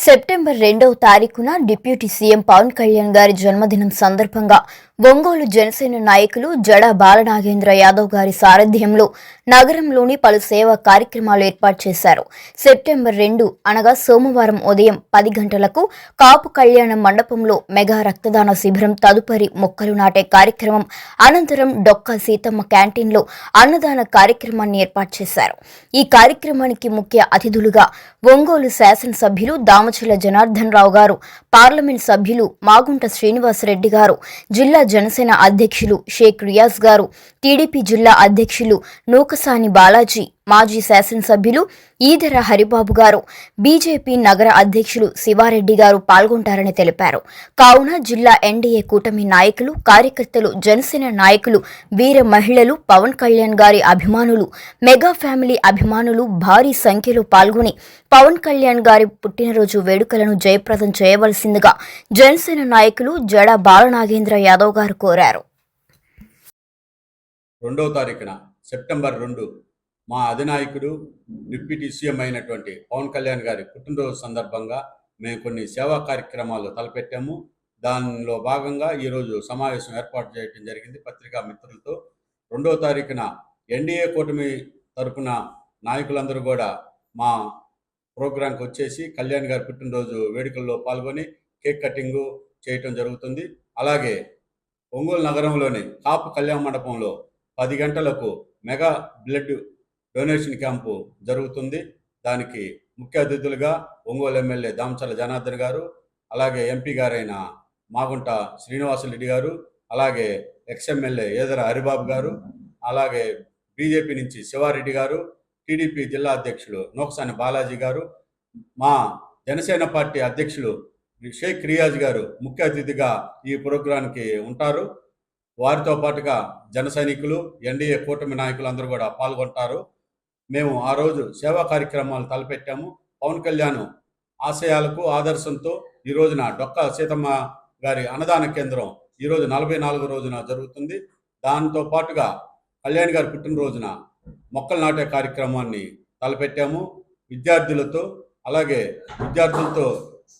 September రెండవ తారీఖున deputy CM Pawan Kalyan గారి జన్మదినం సందర్భంగా ఒంగోలు జనసేన నాయకులు జడ బాలనాగేంద్ర యాదవ్ గారి సారథ్యంలో నగరంలోని పలు సేవా కార్యక్రమాలు ఏర్పాటు చేశారు. సెప్టెంబర్ రెండు అనగా సోమవారం ఉదయం పది గంటలకు కాపు కళ్యాణ మండపంలో మెగా రక్తదాన శిబిరం తదుపరి మొక్కలు నాటే కార్యక్రమం అనంతరం డొక్క సీతమ్మ క్యాంటీన్లో అన్నదాన కార్యక్రమాన్ని ఏర్పాటు చేశారు. ఈ కార్యక్రమానికి ముఖ్య అతిథులుగా ఒంగోలు శాసనసభ్యులు దామచల జనార్దన్ రావు గారు పార్లమెంట్ సభ్యులు మాగుంట శ్రీనివాసరెడ్డి గారు జిల్లా జనసేన అధ్యక్షులు షేక్ రియాజ్ గారు టీడీపీ జిల్లా అధ్యక్షులు నూకసాని బాలాజీ మాజీ శాసనసభ్యులు ఈదర హరిబాబు గారు బీజేపీ నగర అధ్యక్షులు శివారెడ్డి గారు పాల్గొంటారని తెలిపారు. కావున జిల్లా ఎన్డీఏ కూటమి నాయకులు కార్యకర్తలు జనసేన నాయకులు వీర మహిళలు పవన్ కళ్యాణ్ గారి అభిమానులు మెగా ఫ్యామిలీ అభిమానులు భారీ సంఖ్యలో పాల్గొని పవన్ కళ్యాణ్ గారి పుట్టినరోజు వేడుకలను జయప్రదం చేయవలసిందిగా జనసేన నాయకులు జడ బాలనాగేంద్ర యాదవ్ గారు కోరారు. రెండవ తారీఖున సెప్టెంబర్ రెండు మా అధినాయకుడు డిప్యూటీ సీఎం అయినటువంటి పవన్ కళ్యాణ్ గారి పుట్టినరోజు సందర్భంగా మేము కొన్ని సేవా కార్యక్రమాలు తలపెట్టాము. దానిలో భాగంగా ఈరోజు సమావేశం ఏర్పాటు చేయడం జరిగింది పత్రికా మిత్రులతో. రెండవ తారీఖున ఎన్డీఏ కూటమి తరపున నాయకులందరూ కూడా మా ప్రోగ్రాంకి వచ్చేసి కళ్యాణ్ గారి పుట్టినరోజు వేడుకల్లో పాల్గొని కేక్ కటింగు చేయటం జరుగుతుంది. అలాగే ఒంగోలు నగరంలోని కాపు కళ్యాణ మండపంలో పది గంటలకు మెగా బ్లడ్ డొనేషన్ క్యాంపు జరుగుతుంది. దానికి ముఖ్య అతిథులుగా ఒంగోలు ఎమ్మెల్యే దామచల జనార్దన్ గారు అలాగే ఎంపీ గారైన మాగుంట శ్రీనివాసరెడ్డి గారు అలాగే ఎక్స్ఎమ్మెల్యే ఏదర హరిబాబు గారు అలాగే బీజేపీ నుంచి శివారెడ్డి గారు టీడీపీ జిల్లా అధ్యక్షులు నోకసాని బాలాజీ గారు మా జనసేన పార్టీ అధ్యక్షులు షేక్ రియాజ్ గారు ముఖ్య అతిథిగా ఈ ప్రోగ్రాంకి ఉంటారు. వారితో పాటుగా జన సైనికులు ఎన్డీఏ కూటమి నాయకులు అందరూ కూడా పాల్గొంటారు. మేము ఆ రోజు సేవా కార్యక్రమాలు తలపెట్టాము. పవన్ కళ్యాణ్ ఆశయాలకు ఆదర్శంతో ఈ రోజున డొక్క సీతమ్మ గారి అన్నదాన కేంద్రం ఈరోజు నలభై నాలుగు రోజున జరుగుతుంది. దాంతో పాటుగా కళ్యాణ్ గారి పుట్టినరోజున మొక్కలు నాటే కార్యక్రమాన్ని తలపెట్టాము. విద్యార్థులతో అలాగే విద్యార్థులతో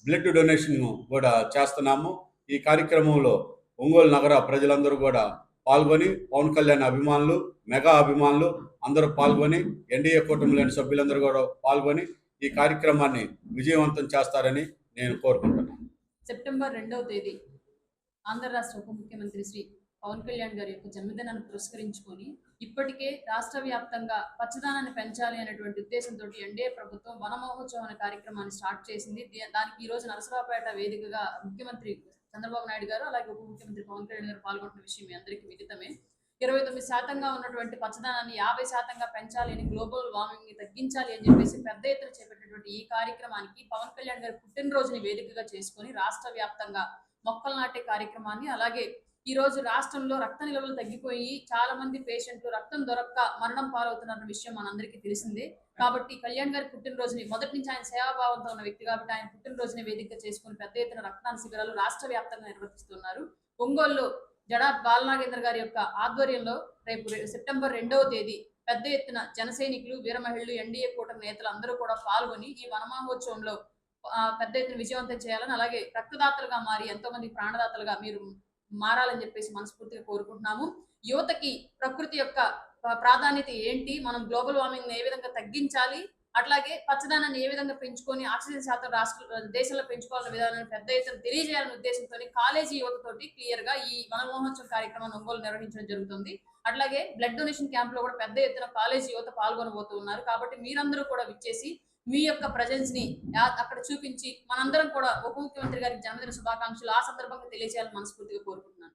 బ్లడ్ డొనేషన్ కూడా చేస్తున్నాము. ఈ కార్యక్రమంలో ఒంగోలు నగర ప్రజలందరూ కూడా పాల్గొని పవన్ కళ్యాణ్ అభిమానులు మెగా అభిమానులు అందరూ పాల్గొని ఎన్డీఏ కూటమిలోని సభ్యులందరూ కూడా పాల్గొని ఈ కార్యక్రమాన్ని విజయవంతం చేస్తారని నేను కోరుకుంటున్నాను. సెప్టెంబర్ రెండవ తేదీ ఆంధ్ర రాష్ట్ర ఉప ముఖ్యమంత్రి శ్రీ పవన్ కళ్యాణ్ గారి యొక్క జన్మదినాన్ని పురస్కరించుకొని ఇప్పటికే రాష్ట్ర వ్యాప్తంగా పచ్చదనాన్ని పెంచాలి అనేటువంటి ఉద్దేశంతో ఎన్డీఏ ప్రభుత్వం వన మహోత్సవం అనే కార్యక్రమాన్ని స్టార్ట్ చేసింది. దానికి ఈ రోజు నరసరావుపేట వేదికగా ముఖ్యమంత్రి చంద్రబాబు నాయుడు గారు అలాగే ఉప ముఖ్యమంత్రి పవన్ కళ్యాణ్ గారు పాల్గొంటున్న విషయం మీ అందరికీ విదితమే ఇరవై తొమ్మిది శాతంగా ఉన్నటువంటి పచ్చదనాన్ని యాభై శాతంగా పెంచాలి అని గ్లోబల్ వార్మింగ్ని తగ్గించాలి అని చెప్పేసి పెద్ద ఎత్తున చేపట్టినటువంటి ఈ కార్యక్రమానికి పవన్ కళ్యాణ్ గారి పుట్టినరోజుని వేదికగా చేసుకొని రాష్ట్ర వ్యాప్తంగా మొక్కలు నాటే కార్యక్రమాన్ని అలాగే ఈ రోజు రాష్ట్రంలో రక్త నిల్వలు తగ్గిపోయి చాలా మంది పేషెంట్లు రక్తం దొరక్క మరణం పాలవుతున్నారన్న విషయం మనందరికీ తెలిసిందే. కాబట్టి కళ్యాణ్ గారి పుట్టినరోజుని మొదటి నుంచి ఆయన సేవాభావంతో ఉన్న వ్యక్తి కాబట్టి ఆయన పుట్టినరోజుని వేదిక చేసుకుని పెద్ద ఎత్తున రక్తదాన శిబిరాలు రాష్ట్ర వ్యాప్తంగా నిర్వహిస్తున్నారు ఒంగోలులో జడా బాలనాగేంద్ర గారి యొక్క ఆధ్వర్యంలో రేపు సెప్టెంబర్ రెండవ తేదీ పెద్ద ఎత్తున జన సైనికులు వీర ఎన్డీఏ కూటమి నేతలు అందరూ కూడా పాల్గొని ఈ వనమహోత్సవంలో పెద్ద ఎత్తున విజయవంతం చేయాలని అలాగే రక్తదాతలుగా మారి ఎంతో మంది ప్రాణదాతలుగా మీరు మారాలని చెప్పేసి మనస్ఫూర్తిగా కోరుకుంటున్నాము. యువతకి ప్రకృతి యొక్క ప్రాధాన్యత ఏంటి? మనం గ్లోబల్ వార్మింగ్ ఏ విధంగా తగ్గించాలి? అట్లాగే పచ్చదనాన్ని ఏ విధంగా పెంచుకొని ఆక్సిజన్ శాతం రాష్ట్ర దేశంలో పెంచుకోవాలనే విధానాన్ని పెద్ద ఎత్తున తెలియజేయాలనే ఉద్దేశంతో కాలేజీ యువతతోటి క్లియర్గా ఈ వనమహోత్సవం కార్యక్రమాన్ని ఒంగోలు నిర్వహించడం జరుగుతుంది. అట్లాగే బ్లడ్ డొనేషన్ క్యాంప్లో కూడా పెద్ద ఎత్తున కాలేజీ యువత పాల్గొనబోతున్నారు. కాబట్టి మీరందరూ కూడా విచ్చేసి మీ యొక్క ప్రజెన్స్ని అక్కడ చూపించి మనందరం కూడా ఉప ముఖ్యమంత్రి గారికి జన్మదిన శుభాకాంక్షలు ఆ సందర్భంగా తెలియజేయాలని మనస్ఫూర్తిగా కోరుకుంటున్నాను.